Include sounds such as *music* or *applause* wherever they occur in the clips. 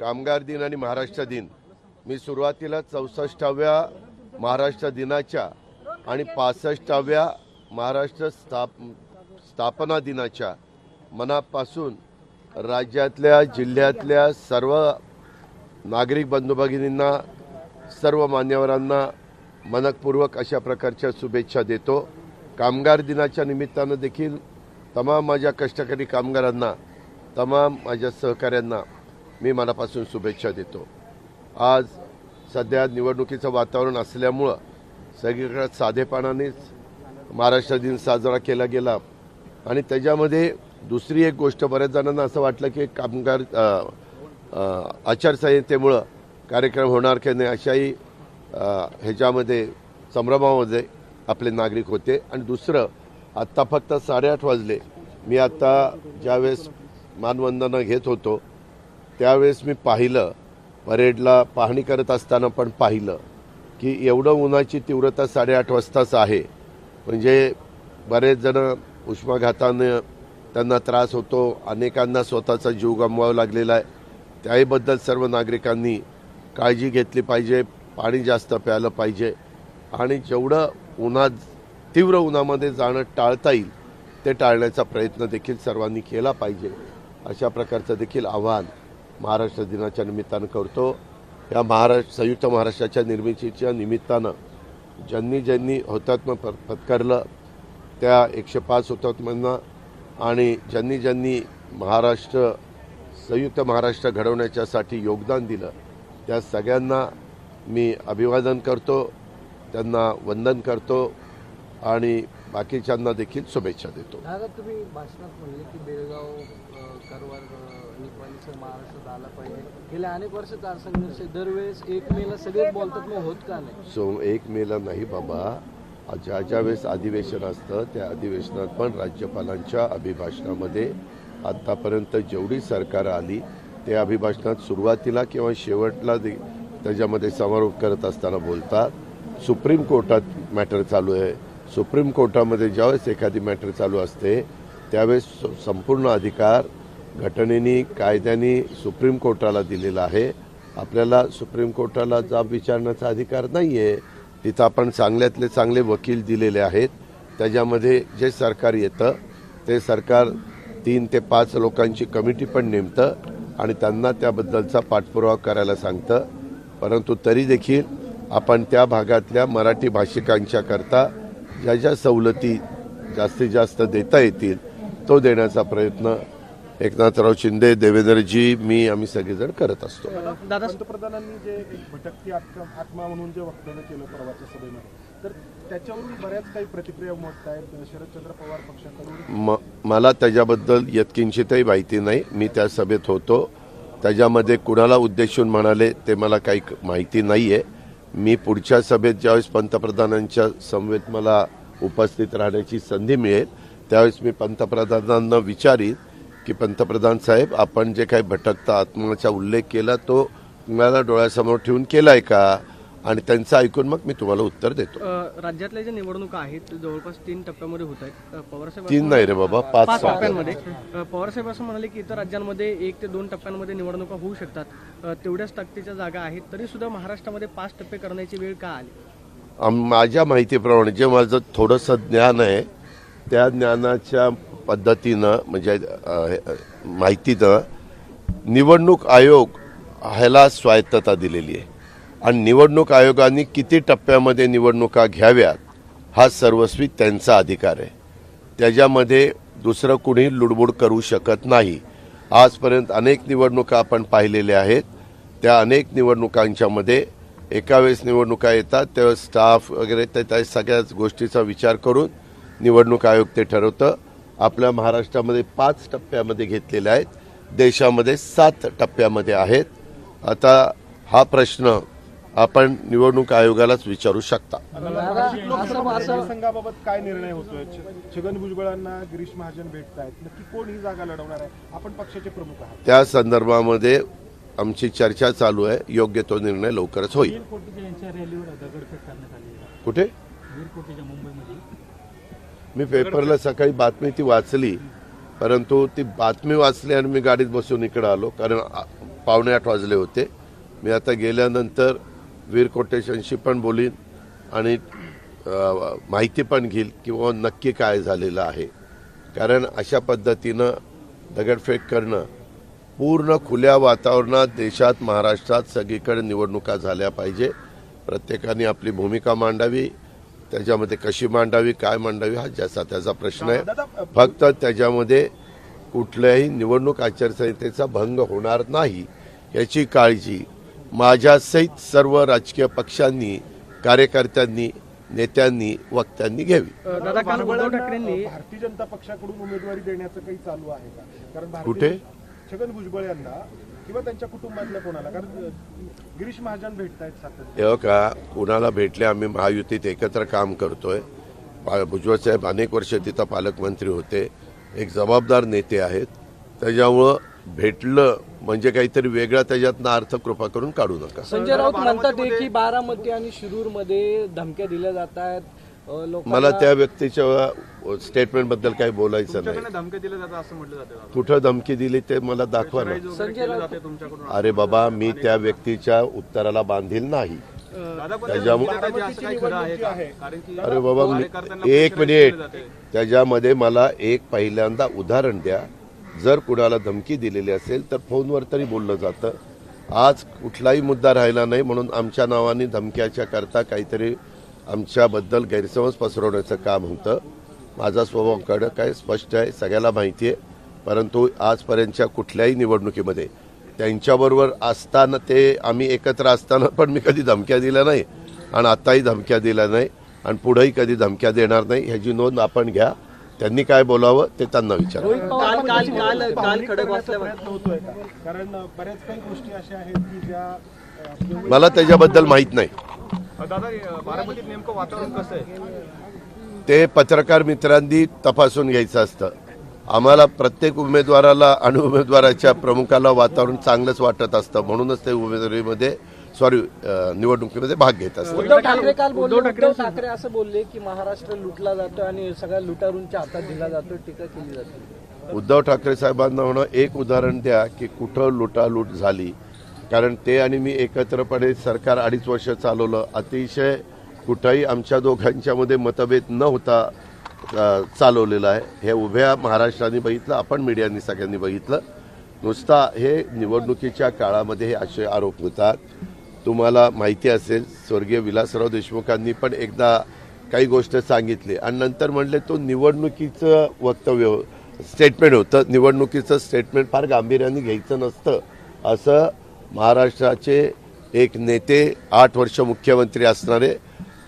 कामगार दिन आणि महाराष्ट्र दिन. मी सुरुवातीला चौसष्टाव्या महाराष्ट्र दिनाच्या आणि पासष्टाव्या महाराष्ट्र स्थाप स्थापना दिनाच्या मनापासून राज्यातल्या जिल्ह्यातल्या सर्व नागरिक बंधू भगिनींना सर्व मान्यवरांना मनकपूर्वक अशा प्रकारच्या शुभेच्छा देतो. कामगार दिनाच्या निमित्तानं देखील तमाम माझ्या कष्टकरी कामगारांना तमाम माझ्या सहकाऱ्यांना मी मनापासून शुभेच्छा देतो. आज सध्या निवडणुकीचं वातावरण असल्यामुळं सगळीकडे साधेपणानेच महाराष्ट्र दिन साजरा केला गेला. आणि त्याच्यामध्ये दुसरी एक गोष्ट बऱ्याच जणांना असं वाटलं की कामगार आचारसंहितेमुळं कार्यक्रम होणार की नाही अशाही ह्याच्यामध्ये संभ्रमामध्ये आपले नागरिक होते. आणि दुसरं आत्ता फक्त साडेआठ वाजले. मी आत्ता ज्यावेळेस मानवंदना घेत होतो त्यावेळेस मी पाहिलं परेडला पाहणी करत असताना पण पाहिलं की एवढं उन्हाची तीव्रता साडेआठ वाजताच आहे. म्हणजे बरेच जण उष्माघातानं त्यांना त्रास होतो अनेकांना स्वतःचा जीव गमवावा लागलेला आहे. त्याहीबद्दल सर्व नागरिकांनी काळजी घेतली पाहिजे पाणी जास्त प्यायलं पाहिजे आणि जेवढं उन्हात तीव्र उन्हामध्ये जाणं टाळता येईल ते टाळण्याचा प्रयत्न देखील सर्वांनी केला पाहिजे. अशा प्रकारचं देखील आव्हान महाराष्ट्र दिनाच्या निमित्तानं करतो. या महाराष्ट्र संयुक्त महाराष्ट्राच्या निर्मितीच्या निमित्तानं ज्यांनी ज्यांनी हुतात्मा प पत्करलं त्या एकशे पाच हुतात्म्यांना आणि ज्यांनी ज्यांनी महाराष्ट्र संयुक्त महाराष्ट्र घडवण्याच्यासाठी योगदान दिलं त्या सगळ्यांना मी अभिवादन करतो त्यांना वंदन करतो आणि बाकीच्यांना देखील शुभेच्छा देतो. दादा तुम्ही भाषणात म्हणले की बेळगाव कारवार महाराष्ट्रात आला पाहिजे. गेल्या अनेक वर्षाचा संघर्ष आहे. दरवेळेस एक मेला सगळेच बोलतात मग होत का नाही? सो एक मेला नाही बाबा. ज्या ज्या वेळेस अधिवेशन असतं त्या अधिवेशनात पण राज्यपालांच्या अभिभाषणामध्ये आत्तापर्यंत जेवढी सरकार आली त्या अभिभाषणात सुरुवातीला किंवा शेवटला दे- त्याच्यामध्ये समारोप करत असताना बोलतात. सुप्रीम कोर्टात मॅटर चालू आहे. सुप्रीम कोर्टामध्ये ज्यावेळेस एखादी मॅटर चालू असते त्यावेळेस संपूर्ण अधिकार घटनेनी कायद्यानी सुप्रीम कोर्टाला दिलेला आहे. आपल्याला सुप्रीम कोर्टाला जाब विचारण्याचा अधिकार नाही आहे तिथं आपण चांगल्यातले चांगले वकील दिलेले आहेत. त्याच्यामध्ये जे सरकार येतं ते सरकार तीन ते पाच लोकांची कमिटी पण नेमतं आणि त्यांना त्याबद्दलचा पाठपुरावा करायला सांगतं. परंतु तरी देखील आपण त्या भागातल्या मराठी भाषिकांच्या करता ज्या ज्या सवलती जास्तीत जास्त देता येतील तो देण्याचा प्रयत्न एकनाथराव शिंदे देवेंद्रजी मी आम्ही सगळेजण करत असतो. दादा पंतप्रधानांनी जे एक भटकती आत्मा आत्मा म्हणून जे वक्तव्य केलं परवाच्या सभेमध्ये तर त्याच्यावरून बऱ्याच काही प्रतिक्रिया उमटत आहेत शरदचंद्र पवार पक्षाकडून म मला त्याच्याबद्दल यत्किंचितही माहिती नाही. मी त्या सभेत होतो. त्याच्यामध्ये कुणाला उद्देशून म्हणाले ते मला काही माहिती नाही आहे मी पुढच्या सभेत ज्यावेळेस पंतप्रधानांच्या समवेत मला उपस्थित राहण्याची संधी मिळेल त्यावेळेस मी पंतप्रधानांना विचारीन की पंतप्रधान साहेब आपण जे काही भटकता आत्माचा उल्लेख केला तो तुम्हाला डोळ्यासमोर ठेवून आहे का? आणि त्यांचं ऐकून मग मी तुम्हाला उत्तर देतो. राज्यातल्या ज्या निवडणुका आहेत जवळपास तीन टप्प्यामध्ये होत आहेत. पवारसाहेब तीन नाही रे बाबा पाच पाच टप्पे. टप्प्यांमध्ये. पवारसाहेब असं म्हणाले की इतर राज्यांमध्ये एक ते दोन टप्प्यांमध्ये निवडणुका होऊ शकतात. तेवढ्याच ताकदीच्या जागा आहेत तरी सुद्धा महाराष्ट्रामध्ये पाच टप्पे करण्याची वेळ का आली? माझ्या माहितीप्रमाणे जे माझं थोडंसं ज्ञान आहे त्या ज्ञानाच्या पद्धतीनं म्हणजे माहितीनं निवडणूक आयोग ह्याला स्वायत्तता दिलेली आहे. आणि निवडणूक आयोगाने किती टप्प्यामध्ये निवडणुका घ्याव्यात हा सर्वस्वी त्यांचा अधिकार आहे. त्याच्यामध्ये दुसरं कुणी लुडबुड करू शकत नाही. आजपर्यंत अनेक निवडणुका आपण पाहिलेल्या आहेत. त्या अनेक निवडणुकांच्यामध्ये एका वेळेस निवडणुका येतात त्यावेळेस स्टाफ वगैरे त्या त्या सगळ्याच गोष्टीचा विचार करून निवडणूक आयोग ते ठरवतं. आपल्या महाराष्ट्रामध्ये पाच टप्प्यामध्ये घेतलेले आहेत. देशामध्ये सात टप्प्यामध्ये आहेत. आता हा प्रश्न आपण निवडणूक आयोगालाच विचारू शकता. संघाबाबत काय निर्णय होतोय? छगन भुजबळांना गिरीश महाजन भेटत आहेत नक्की कोण ही जागा लढवणार आहे? आपण पक्षाचे प्रमुख आहात. त्या संदर्भामध्ये आमची चर्चा चालू आहे. योग्य तो निर्णय लवकरच होईल. कुठे? मी पेपरला सकाळी बातमी ती वाचली. परंतु ती बातमी वाचली आणि मी गाडीत बसून इकडे आलो. कारण पावणे आठ वाजले होते. मी आता गेल्यानंतर वीर कोटेशनशी पण बोलीन आणि माहिती पण घेईल किंवा नक्की काय झालेलं आहे. कारण अशा पद्धतीनं दगडफेक करणं पूर्ण खुल्या वातावरणात देशात महाराष्ट्रात सगळीकडे निवडणुका झाल्या पाहिजे. प्रत्येकाने आपली भूमिका मांडावी त्याच्यामध्ये कशी मांडावी काय मांडावी हा ज्याचा त्याचा प्रश्न आहे. फक्त त्याच्यामध्ये कुठल्याही निवडणूक आचारसंहितेचा भंग होणार नाही याची काळजी माझ्यासहित सर्व राजकीय पक्षांनी कार्यकर्त्यांनी नेत्यांनी वक्त्यांनी घ्यावी. अ, दादा काल उद्धव ठाकरेंनी भारतीय जनता पक्षाकडून उमेदवारी देण्याचं काही चालू आहे का? कारण कुठे? छगन भुजबळ यांना किंवा त्यांच्या कुटुंबातल्या कोणाला? कारण गिरीश महाजन भेटतायत सातत्य हे का? कुणाला भेटले? आम्ही महायुतीत एकत्र काम करतोय. भुजबळ साहेब अनेक वर्ष तिथं पालकमंत्री होते. एक जबाबदार नेते आहेत. त्याच्यामुळं भेटलं म्हणजे काहीतरी वेगळा त्याच्यातनं अर्थ कृपा करून काढू नका. संजय राऊत म्हणतात की बारामती आणि शिरूरमध्ये धमक्या दिल्या जात आहेत. मला त्या व्यक्तीच्या स्टेटमेंटबद्दल काही बोलायचं नाही. धमकी दिलं जातं असं म्हटलं जातं कुठं धमकी दिली ते मला दाखवा ना. संजय राऊत तुमच्याकडून? अरे बाबा मी त्या व्यक्तीच्या उत्तराला बांधील नाही. त्याच्यामुळे अरे बाबा एक मिनिट. त्याच्यामध्ये मला एक पहिल्यांदा उदाहरण द्या. जर कुणाला धमकी दिलेली असेल तर फोनवर तरी बोललं जातं. आज कुठलाही मुद्दा राहिला नाही म्हणून आमच्या नावाने धमक्याच्या करता काहीतरी आमच्याबद्दल गैरसमज पसरवण्याचं काम होतं. माझा स्वभाव कडक आहे स्पष्ट आहे सगळ्याला माहिती आहे. परंतु आजपर्यंतच्या कुठल्याही निवडणुकीमध्ये त्यांच्याबरोबर असताना ते आम्ही एकत्र असताना पण मी कधी धमक्या दिल्या नाही आणि आताही धमक्या दिल्या नाही आणि पुढेही कधी धमक्या देणार नाही ह्याची नोंद आपण घ्या. त्यांनी काय बोलावं ते त्यांना विचारा. रोहित पवार काल काल काल काल पावली खडक करण्याचा वाचल्यावर प्रयत्न होतोय का? कारण अ, बऱ्याच काही गोष्टी अशा आहेत की ज्या अ, मला त्याच्याबद्दल माहीत नाही. दादा बारामतीत नेमकं वातावरण कसं आहे? ते पत्रकार मित्रांनी तपासून घ्यायचं असतं. आम्हाला प्रत्येक उमेदवाराला आणि उमेदवाराच्या प्रमुखाला वातावरण चांगलंच वाटत असतं. म्हणूनच ते उमेदवारीमध्ये सॉरी निवडणुकीमध्ये भाग घेत असतात. उद्धव ठाकरे काल बोलले उद्धव ठाकरे असं बोलले की महाराष्ट्र लुटला जातोय आणि सगळ्या लुटारूंच्या हातात दिला जातोय टीका केली जाते. उद्धव ठाकरे साहेबांना म्हणा एक उदाहरण द्या की कुठं लुटालूट झाली. कारण ते आणि मी एकत्रपणे सरकार अडीच वर्ष चालवलं. अतिशय कुठंही आमच्या दोघांच्यामध्ये मतभेद न होता चालवलेलं आहे. हे उभ्या महाराष्ट्राने बघितलं आपण मीडियानी सगळ्यांनी बघितलं. नुसता हे निवडणुकीच्या काळामध्ये हे असे आरोप होतात. तुम्हाला माहिती असेल स्वर्गीय विलासराव देशमुखांनी पण एकदा काही गोष्ट सांगितली. आणि नंतर म्हणले तो निवडणुकीचं वक्तव्य स्टेटमेंट होतं. निवडणुकीचं स्टेटमेंट फार गांभीर्याने घ्यायचं नसतं. असं महाराष्ट्राचे एक नेते आठ वर्ष मुख्यमंत्री असणारे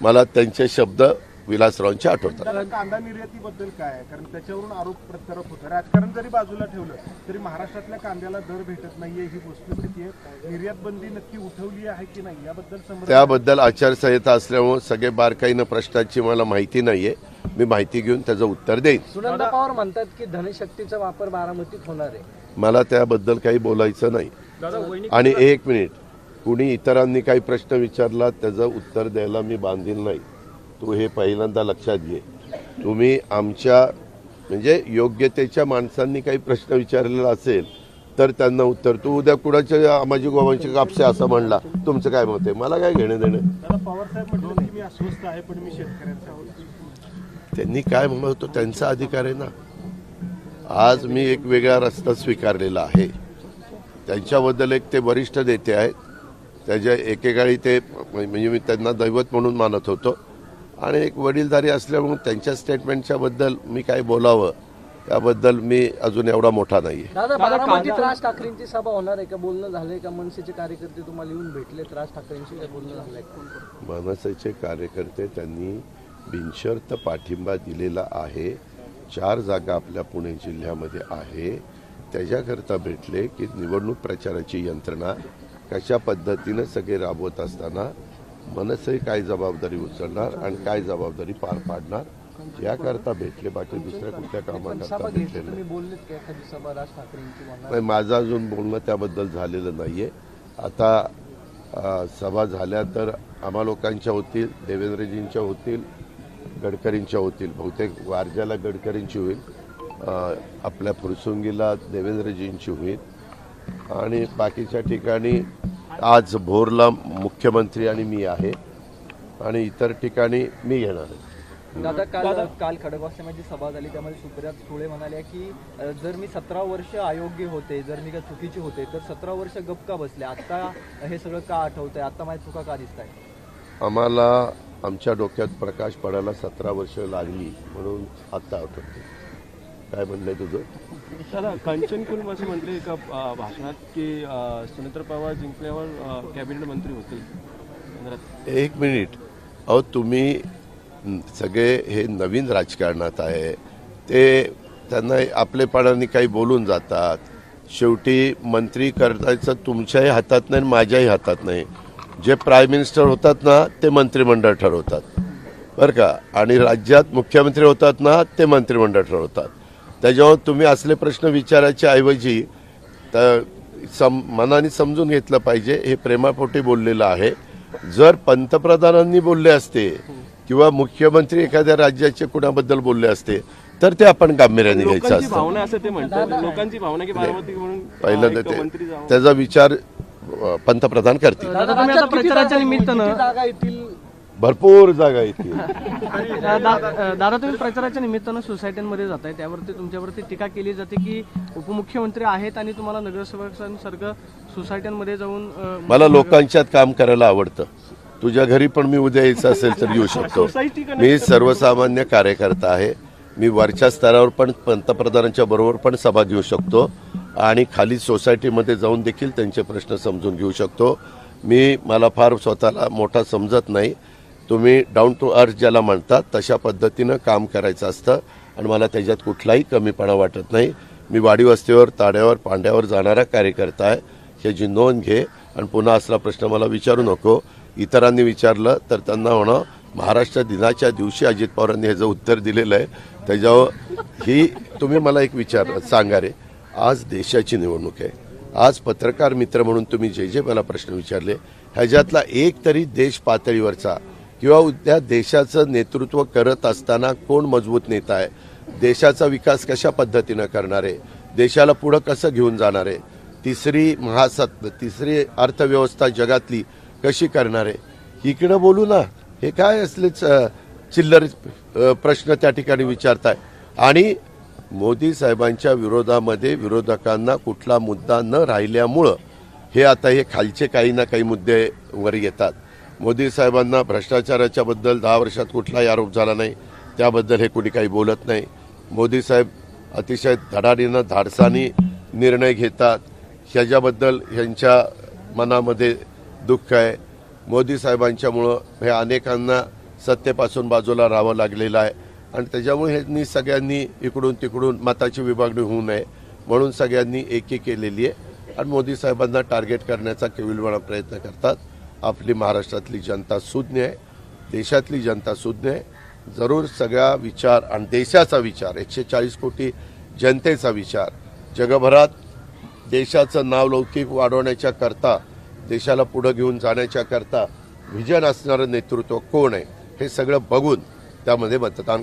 मला त्यांचे शब्द विलासरावांचे आठवतात कांदा निर्यातीबद्दल काय आहे? कारण त्याच्यावरून आरोप प्रत्यारोप होतो राजकारण जरी बाजूला ठेवलं तरी महाराष्ट्रातल्या कांद्याला दर भेटत नाहीये. ही वस्तुस्थिती आहे. निर्यात बंदी नक्की उठवली आहे की नाही? याबद्दल त्याबद्दल आचारसंहिता असल्यामुळे सगळे बारकाईनं प्रश्नाची मला माहिती नाहीये. मी माहिती घेऊन त्याचं उत्तर देईन. सुनंदा पवार म्हणतात की धनशक्तीचा वापर बारामतीत होणार आहे. मला त्याबद्दल काही बोलायचं नाही. आणि एक मिनिट. कुणी इतरांनी काही प्रश्न विचारला त्याचं उत्तर द्यायला मी बांधील नाही. तू हे पहिल्यांदा लक्षात घे. तुम्ही आमच्या म्हणजे योग्यतेच्या माणसांनी काही प्रश्न विचारलेला असेल तर त्यांना उत्तर तू उद्या कुणाच्या माझी गोवांची कापसे असं म्हणला तुमचं काय मत आहे? मला काय घेणं देणं? त्यांनी काय म्हणत होतो? त्यांचा अधिकार आहे ना. आज मी एक वेगळा रस्ता स्वीकारलेला आहे. त्यांच्याबद्दल एक ते वरिष्ठ नेते आहेत. त्याच्या एकेकाळी ते म्हणजे मी त्यांना दैवत म्हणून मानत होतो. आणि एक वडीलधारी असल्यामुळे त्यांच्या स्टेटमेंटच्या बद्दल मी काय बोलावं त्याबद्दल मी अजून एवढा मोठा नाही राज ठाकरेंची सभा होणार आहे का? बोलणं झालंय का? मनसेचे कार्यकर्ते तुम्हाला येऊन भेटलेत राज ठाकरेंशी काय बोलणं झालंय? का? मनसेचे कार्यकर्ते त्यांनी बिनशर्त पाठिंबा दिलेला आहे. चार जागा आपल्या पुणे जिल्ह्यामध्ये आहे. त्याच्याकरता भेटले की निवडणूक प्रचाराची यंत्रणा कशा पद्धतीनं सगळे राबवत असताना मनसे काय जबाबदारी उचलणार आणि काय जबाबदारी पार पाडणार याकरता भेटले बाकी दुसऱ्या कुठल्या कामाकरता भेटले नाही. माझं अजून बोलणं त्याबद्दल झालेलं नाहीये. आता सभा झाल्या तर आम्हा लोकांच्या होतील देवेंद्रजींच्या होतील गडकरींच्या होतील. बहुतेक वारज्याला गडकरींची होईल आपल्या फुरसुंगीला देवेंद्रजींची होईल. आणि बाकीच्या ठिकाणी आज भोरला मुख्यमंत्री आणि मी आहे. आणि इतर ठिकाणी मी घेणार आहे. दादा काल काल खडकवासल्यामध्ये सभा झाली त्यामध्ये सुप्रिया सुळे म्हणाल्या की जर मी सतरा वर्ष अयोग्य होते जर मी काय चुकीचे होते तर सतरा वर्ष गप का बसले? आता हे सगळं का आठवतंय? आता माझ्या चुका का दिसत आहे आम्हाला आमच्या डोक्यात प्रकाश पडायला सतरा वर्ष लागली म्हणून आत्ता आठवते काय म्हणलंय तुझं? दादा कंचन असं म्हटले एका भाषणात की सुनेत्र पवार जिंकल्यावर कॅबिनेट मंत्री होतील. एक मिनिट. अहो तुम्ही सगळे हे नवीन राजकारणात आहे. ते त्यांना आपलेपणाने काही बोलून जातात. शेवटी मंत्री करायचं तुमच्याही हातात नाही आणि माझ्याही हातात नाही. जे प्राईम मिनिस्टर होतात ना ते मंत्रिमंडळ ठरवतात. बरं का? आणि राज्यात मुख्यमंत्री होतात ना ते मंत्रिमंडळ ठरवतात. त्याच्यावर तुम्ही असले प्रश्न विचारायच्या ऐवजी तर सम मनाने समजून घेतलं पाहिजे हे प्रेमापोटी बोललेलं आहे. जर पंतप्रधानांनी बोलले असते किंवा मुख्यमंत्री एखाद्या राज्याचे कुणाबद्दल बोलले असते तर ते आपण गांभीर्याने घ्यायचं लोकांची असतं जावं. त्याचा विचार पंतप्रधान करतील. भरपूर जागा दा- दादा तुम्ही प्रचाराच्या निमित्तानं सोसायट्यांमध्ये जाताय त्यावरती तुमच्यावरती टीका केली जाते की उपमुख्यमंत्री आहेत आणि तुम्हाला नगरसेवकांसारखं सोसायट्यांमध्ये जाऊन मला लोकांच्यात काम करायला आवडतं. तुझ्या घरी पण मी उद्या यायचं असेल तर येऊ शकतो. *laughs* मी सर्वसामान्य कार्यकर्ता आहे. मी वरच्या स्तरावर पण पंतप्रधानांच्या बरोबर पण सभा घेऊ शकतो आणि खाली सोसायटीमध्ये जाऊन देखील त्यांचे प्रश्न समजून घेऊ शकतो. मी मला फार स्वतःला मोठा समजत नाही. तुम्ही डाऊन टू अर्थ ज्याला म्हणतात तशा पद्धतीनं काम करायचं असतं आणि मला त्याच्यात कुठलाही कमीपणा वाटत नाही. मी वाडी वस्तीवर ताड्यावर पांड्यावर जाणारा कार्यकर्ता आहे. ह्याची नोंद घे आणि पुन्हा असला प्रश्न मला विचारू नको. इतरांनी विचारलं तर त्यांना म्हणा महाराष्ट्र दिनाच्या दिवशी अजित पवारांनी ह्याचं उत्तर दिलेलं आहे. त्याच्यावर ही तुम्ही मला एक विचार सांगा रे. आज देशाची निवडणूक आहे. आज पत्रकार मित्र म्हणून तुम्ही जे जे मला प्रश्न विचारले ह्याच्यातला एक तरी देश पातळीवरचा किंवा उद्या देशाचं नेतृत्व करत असताना कोण मजबूत नेता आहे? देशाचा विकास कशा पद्धतीनं करणार आहे? देशाला पुढं कसं घेऊन जाणार आहे? तिसरी महासत्ता तिसरी अर्थव्यवस्था जगातली कशी करणार आहे? इकडं बोलू ना. हे काय असलेच चिल्लर प्रश्न त्या ठिकाणी विचारताय. आणि मोदी साहेबांच्या विरोधामध्ये विरोधकांना कुठला मुद्दा न राहिल्यामुळं हे आता हे खालचे काही ना काही मुद्दे वर येतात. मोदी साहेबांना भ्रष्टाचाराच्याबद्दल दहा वर्षात कुठलाही आरोप झाला नाही. त्याबद्दल हे कुणी काही बोलत नाही. मोदी साहेब अतिशय धडाडीनं धाडसानी निर्णय घेतात. ह्याच्याबद्दल ह्यांच्या मनामध्ये दुःख आहे. मोदी साहेबांच्यामुळं हे अनेकांना सत्तेपासून बाजूला राहावं लागलेलं आहे. आणि त्याच्यामुळे ह्यांनी सगळ्यांनी इकडून तिकडून मताची विभागणी होऊ नये म्हणून सगळ्यांनी एकी केलेली आहे. आणि मोदी साहेबांना टार्गेट करण्याचा केविलवाणा प्रयत्न करतात. आपली महाराष्ट्रातली जनता सुज्ञ आहे देशातली जनता सुज्ञ आहे. जरूर सगळा विचार आणि देशाचा विचार एकशे चाळीस कोटी जनतेचा विचार जगभरात देशाचं नाव लौकिक वाढवण्याच्या करता देशाला पुढं घेऊन जाण्याच्या करता व्हिजन असणारं नेतृत्व कोण आहे हे सगळं बघून त्यामध्ये मतदान कर